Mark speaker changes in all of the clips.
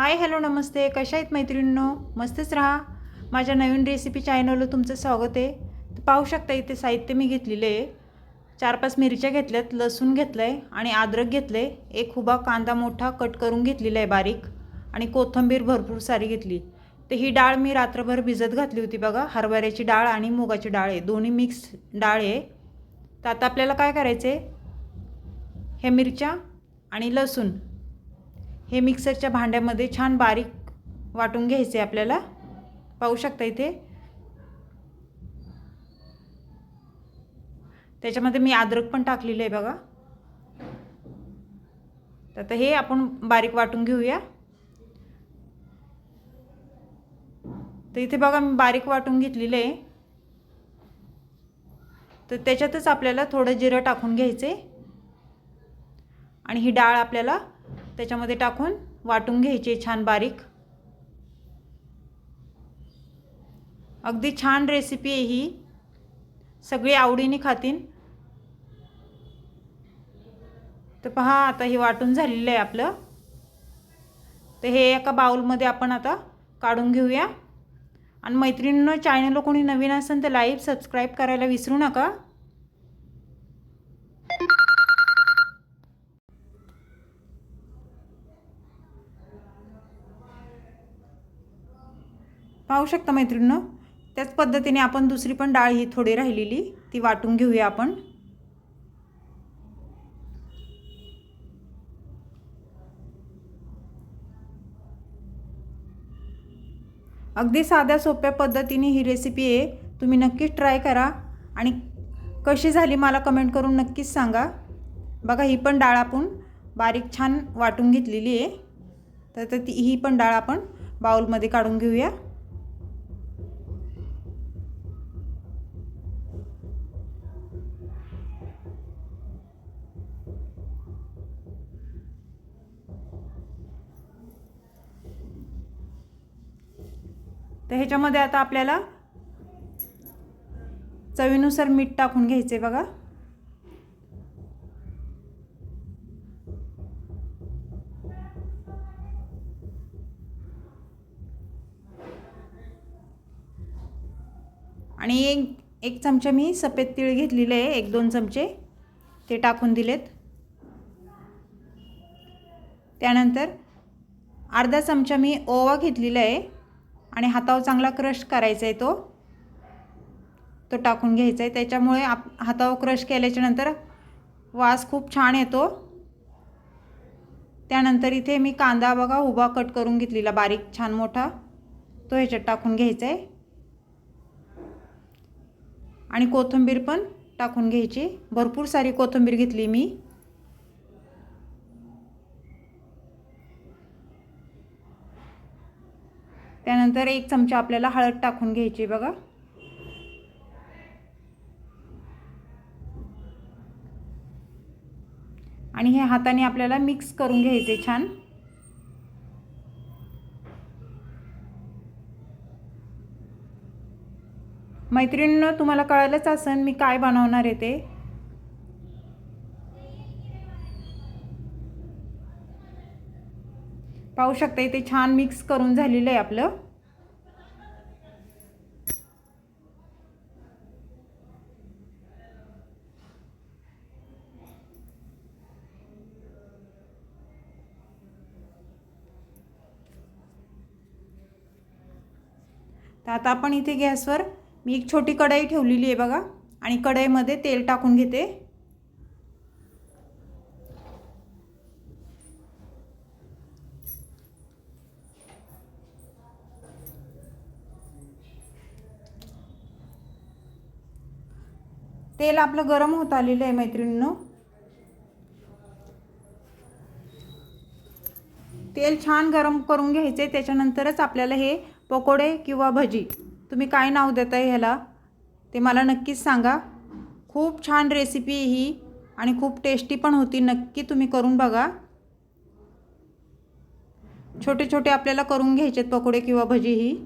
Speaker 1: Hi hello नमस्ते. कशा आहेत मैत्रिणींनो? मस्तच राहा. माझ्या नवीन रेसिपी चॅनलवर तुमचं स्वागत आहे. पाहू शकता इथे साहित्य मी घेतलेलं आहे. चार पाच मिरच्या घेतल्यात लसूण घेतलं आहे आणि अद्रक घेतलं आहे एक उभा कांदा मोठा कट करून घेतलेला आहे बारीक आणि कोथिंबीर भरपूर सारी घेतली. तर ही डाळ मी रात्रभर भिजत घातली होती बघा. हरभऱ्याची डाळ आणि मुगाची डाळ आहे. दोन्ही मिक्स डाळ आहे. तर आता आपल्याला काय करायचं आहे ह्या मिरच्या आणि लसूण. हे मिक्सरच्या भांड्यामध्ये छान बारीक वाटून घ्यायचे आपल्याला. पाहू शकता इथे. त्याच्यामध्ये मी अद्रक पण टाकलेलं आहे बघा. तर आता हे आपण बारीक वाटून घेऊया. तर इथे बघा मी बारीक वाटून घेतलेलं आहे. तर त्याच्यातच आपल्याला थोडं जिरं टाकून घ्यायचे. आणि ही डाळ आपल्याला त्याच्यामध्ये टाकून वाटून घ्यायची छान बारीक. अगदी छान रेसिपी आहे ही. सगळी आवडीने खातीन. तर पहा आता हे वाटून झालेलं आहे आपलं. तर हे एका बाउलमध्ये आपण आता काढून घेऊया. आणि मैत्रिणींना चॅनलला कोणी नवीन असेल तर लाईव्ह सबस्क्राईब करायला विसरू नका. पाहू शकता मैत्रिणं त्याच पद्धतीने आपण दुसरी पण डाळ ही थोडी राहिलेली ती वाटून घेऊया आपण. अगदी साध्या सोप्या पद्धतीने ही रेसिपी आहे तुम्ही नक्कीच ट्राय करा आणि कशी झाली मला कमेंट करून नक्कीच सांगा. बघा ही पण डाळ आपण बारीक छान वाटून घेतलेली आहे. तर ती ही पण डाळ आपण बाउलमध्ये काढून घेऊया. तर ह्याच्यामध्ये आता आपल्याला चवीनुसार मीठ टाकून घ्यायचे बघा. आणि एक एक चमचा मी सफेद तीळ घेतलेले आहे एक दोन चमचे ते टाकून दिलेत. त्यानंतर अर्धा चमचा मी ओवा घेतलेला आहे. आणि हातावर चांगला क्रश करायचा आहे तो. तो टाकून घ्यायचा आहे त्याच्यामुळे आप हातावर क्रश केल्याच्यानंतर वास खूप छान येतो. त्यानंतर इथे मी कांदा बघा उभा कट करून घेतलेला बारीक छान मोठा. तो ह्याच्यात टाकून घ्यायचा आहे आणि कोथिंबीर पण टाकून घ्यायची. भरपूर सारी कोथिंबीर घेतली मी. त्यानंतर एक चमचा आपल्याला हळद टाकून घ्यायची बघा. आणि हे हाताने आपल्याला मिक्स करून घ्यायचे छान. मैत्रिणीनं तुम्हाला कळायलाच असेल मी काय बनवणार आहे ते. पाहू शकता इथे छान मिक्स करून झालेलं आहे आपलं. तर आता आपण इथे गॅसवर मी एक छोटी कढई ठेवलेली आहे बघा आणि कढईमध्ये तेल टाकून घेते. तेल आपलं गरम होत आलेलं आहे मैत्रिणींनो. तेल छान गरम करून घ्यायचे त्याच्यानंतरच आपल्याला हे पकोडे किंवा भजी. तुम्ही काय नाव देताय ह्याला ते मला नक्कीच सांगा. खूप छान रेसिपी ही आणि खूप टेस्टी पण होती नक्की तुम्ही करून बघा. छोटे छोटे आपल्याला करून घ्यायचेत पकोडे किंवा भजी ही.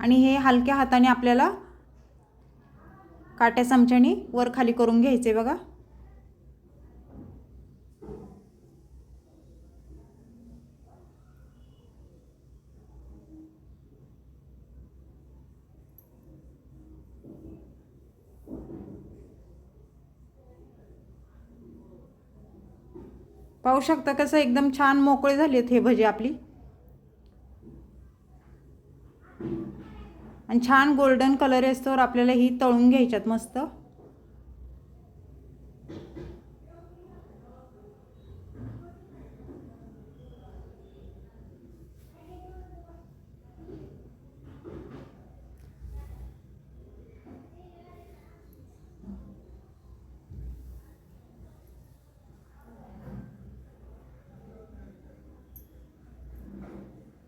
Speaker 1: आणि हे हलक्या हाताने आपल्याला काट्या चमच्याने वर खाली करून घ्यायचे बघा. पाहू शकता कसं एकदम छान मोकळे झालेत हे भजी आपली. आणि छान गोल्डन कलर असतोवर आपल्याला ही तळून घ्यायच्यात मस्त.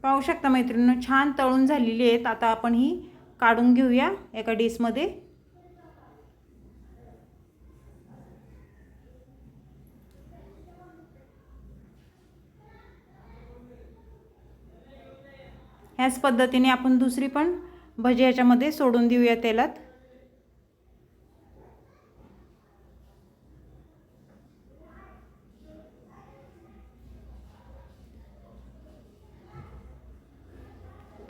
Speaker 1: पाहू शकता मैत्रिणीनं छान तळून झालेली आहेत. आता आपण ही काढून घेऊया एका डिशमध्ये ह्याच पद्धतीने आपण दुसरी पण भजी ह्याच्यामध्ये सोडून देऊया तेलात.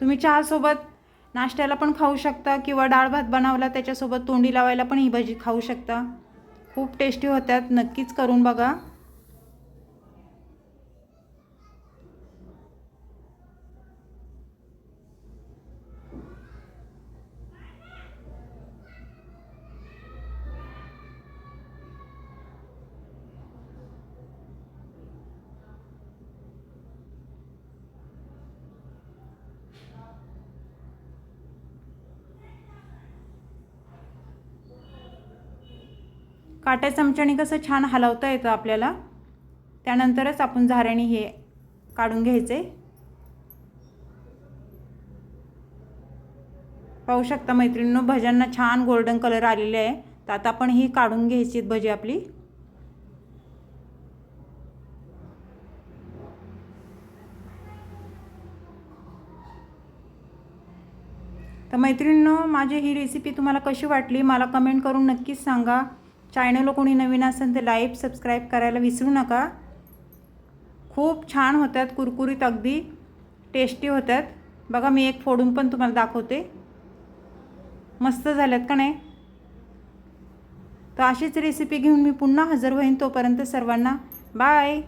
Speaker 1: तुम्ही चहासोबत नाश्त्याला पण खाऊ शकता किंवा डाळ भात बनवला त्याच्यासोबत तोंडी लावायला पण ही भजी खाऊ शकता. खूप टेस्टी होत्यात नक्कीच करून बघा. काट्या चमच्याने कसं छान हलवता येतं आपल्याला त्यानंतरच आपण झाऱ्याने हे काढून घ्यायचे. पाहू शकता मैत्रिणींनो भज्यांना छान गोल्डन कलर आलेले आहे. तर आता आपण ही काढून घ्यायची भजी आपली. तर मैत्रिणींनो माझी ही रेसिपी तुम्हाला कशी वाटली मला कमेंट करून नक्कीच सांगा. चॅनलला कोणी नवीन असेल तर लाईक सबस्क्राईब करायला विसरू नका. खूप छान होतात कुरकुरीत अगदी टेस्टी होत्यात बघा मी एक फोडून पण तुम्हाला दाखवते. मस्त झाल्यात का नाही? तर अशीच रेसिपी घेऊन मी पुन्हा हजर होईन तोपर्यंत सर्वांना बाय